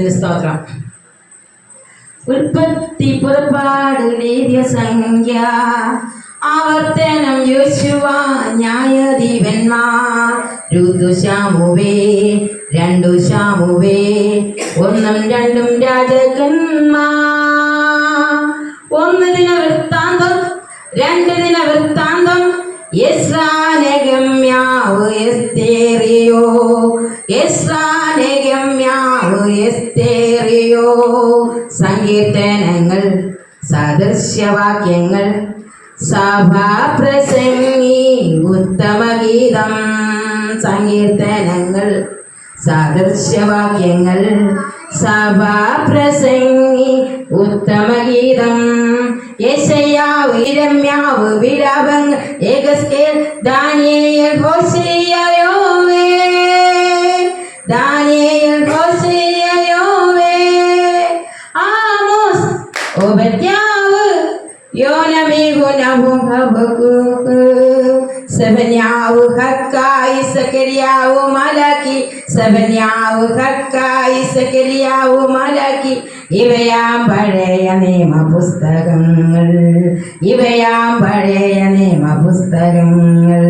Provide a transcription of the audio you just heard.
സ്തോത്രം. ഉൽപ്പത്തി പുറപ്പാട് നേരിയ സംഖ്യ. ആവർത്തനം യോശുവ ന്യായദീപന്മാർ ഋതു ശാമുവേ രണ്ടു ശാമുവേ ഒന്നും രണ്ടും രാജകന്മാർ ഒന്ന് ദിന വൃത്താന്തം രണ്ട് ദിന വൃത്താന്തം. യസ്രാനഗമ്യാവ് എസ്തേറിയോ? എസ്തേറിയോ? സങ്കീർത്തനങ്ങൾ സദൃശ്യവാക്യങ്ങൾ സഭാപ്രസംഗി ഉത്തമഗീതം സങ്കീർത്തനങ്ങൾ സദൃശ്യവാക്യങ്ങൾ സഭാപ്രസംഗി ഉത്തമഗീതം യശയാവ് ഇരമ്യാവ് വിലാപങ്ങൾ ദാനിയേൽ ഹോശേയയോവേ സെബന്യാവ് ഹക്കായി സക്കരിയാവ് മലക്കി സബന്യാവ് ഹക്കായി സക്കരിയാവ് മലക്കി ഇവയാം പഴയ നിയമ പുസ്തകങ്ങൾ ഇവയാം പഴയ നിയമ പുസ്തകങ്ങൾ